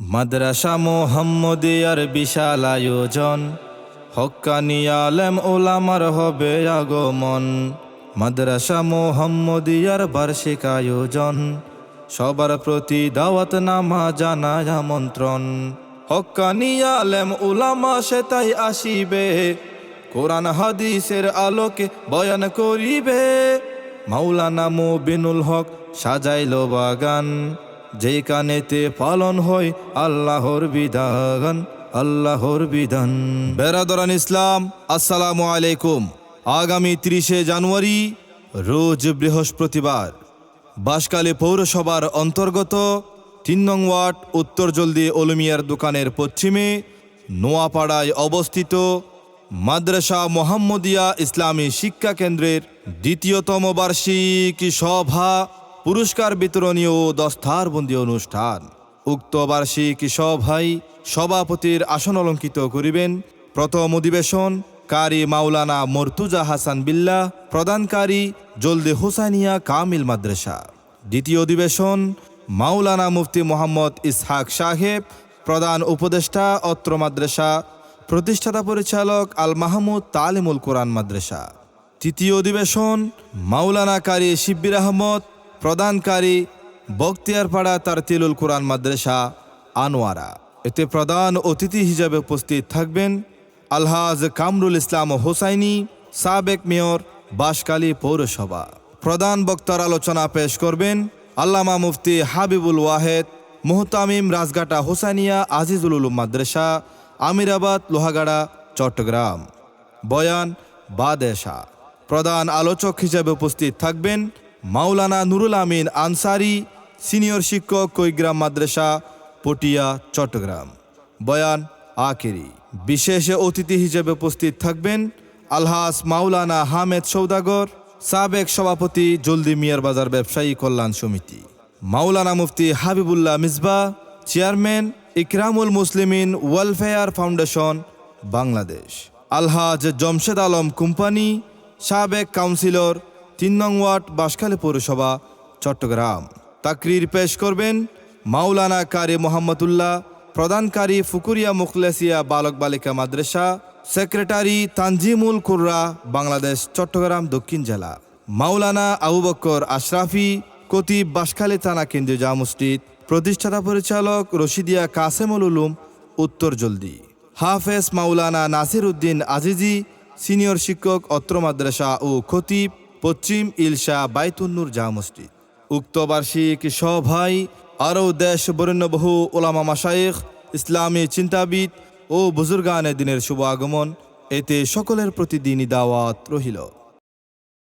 মাদ্রাসা মোহাম্মদিয়ার বিশাল আয়োজন। হক্কানি আলেম ওলামার হবে আগমন। মাদ্রাসা মোহাম্মদিয়ার বার্ষিক আয়োজন। সবার প্রতি দাওয়াত নামা জানায় আমন্ত্রণ। হক্কানি আলেম ওলামা সে তাই আসিবে। কোরআন হাদিসের আলোকে বয়ান করিবে। মাওলানা মুবিনুল হক সাজাইল বাগান। যেই কানেতে পালন হয় আল্লাহর বিধান আল্লাহর বিধান। বেরাদরান ইসলাম, আসসালামু আলাইকুম। আগামী ত্রিশে জানুয়ারি, রোজ বৃহস্পতিবার, বাসকালী পৌরসভার অন্তর্গত তিন নং ওয়ার্ড, উত্তর জলদি অলুমিয়ার দোকানের পশ্চিমে নোয়াপাড়ায় অবস্থিত মাদ্রাসা মোহাম্মদিয়া ইসলামী শিক্ষা কেন্দ্রের দ্বিতীয়তম বার্ষিক সভা পুরস্কার বিতরণী ও দস্তারবন্দি অনুষ্ঠান। উক্ত বার্ষিক সভায় সভাপতির আসন অলঙ্কিত করিবেন প্রথম অধিবেশন কারি মাওলানা মর্তুজা হাসান বিল্লা, প্রদানকারী জলদে হুসাইনিয়া কামিল মাদ্রাসা। দ্বিতীয় অধিবেশন মাওলানা মুফতি মোহাম্মদ ইসহাক সাহেব, প্রধান উপদেষ্টা অত্র মাদ্রাসা, প্রতিষ্ঠাতা পরিচালক আল মাহমুদ তালিমুল কোরআন মাদ্রাসা। তৃতীয় অধিবেশন মাওলানা কারি শিব্বির আহমদ প্রদানকারী বখতিয়ারপাড়া তারতিলুল কোরআন মাদ্রাসা, আনোয়ারা। এতে প্রধান অতিথি হিসেবে উপস্থিত থাকবেন আলহাজ কামরুল ইসলাম হোসাইনি, সাবেক মেয়র বাসকালী পৌরসভা। প্রধান বক্তার আলোচনা পেশ করবেন আল্লামা মুফতি হাবিবুল ওয়াহেদ, মোহতামিম রাজগাটা হোসাইনিয়া আজিজুল উলুম মাদ্রাসা, আমিরাবাদ লোহাগাড়া, চট্টগ্রাম। বয়ান বাদেশা। প্রধান আলোচক হিসেবে উপস্থিত থাকবেন মাওলানা নুরুল আমিন আনসারি, সিনিয়র শিক্ষক, কৈগ্রাম মাদ্রাসা, পটিয়া, চট্টগ্রাম। বয়ান আকেরি। বিশেষ অতিথি হিসেবে উপস্থিত থাকবেন আলহাস মাওলানা হামেদ সৌদাগর, সাবেক সভাপতি জলদি মিয়ার বাজার ব্যবসায়ী কল্যাণ সমিতি। Maulana Mufti Habibullah Misba, chairman Ikramul Muslimin welfare foundation, Bangladesh. Alhaj Jamshed Alam company, সাবেক কাউন্সিলর তিন নং ওয়ার্ড বাঁশখালী পৌরসভা, চট্টগ্রাম। তাকরির পেশ করবেন মাওলানা কারি মোহাম্মদুল্লাহ, প্রদানকারী ফুকুরিয়া মুখলেসিয়া বালক বালিকা মাদ্রাসা, সেক্রেটারি তানজিমুল কুর্রা, বাংলাদেশ, চট্টগ্রাম, দক্ষিণ জেলা। মাওলানা আবু বক্কর আশরাফি কতিব বাঁশখালী থানা কেন্দ্রীয় জামা মসজিদ, প্রতিষ্ঠাতা পরিচালক রশিদিয়া কাসেমুল উলুম, উত্তর জলদি। হাফেজ মাওলানা নাসির উদ্দিন আজিজি, সিনিয়র শিক্ষক, অত্র মাদ্রাসা ও খতিব পশ্চিম ইলশা বাইতুন্নুর জাহা মসজিদ। উক্ত বার্ষিক সভায় আরও দেশ বরেণ্য বহু ওলামা মাসায়েখ ইসলামী চিন্তাবিদ ও বুজুর্গানে দিনের শুভ আগমন। এতে সকলের প্রতিদিনই দাওয়াত রহিল।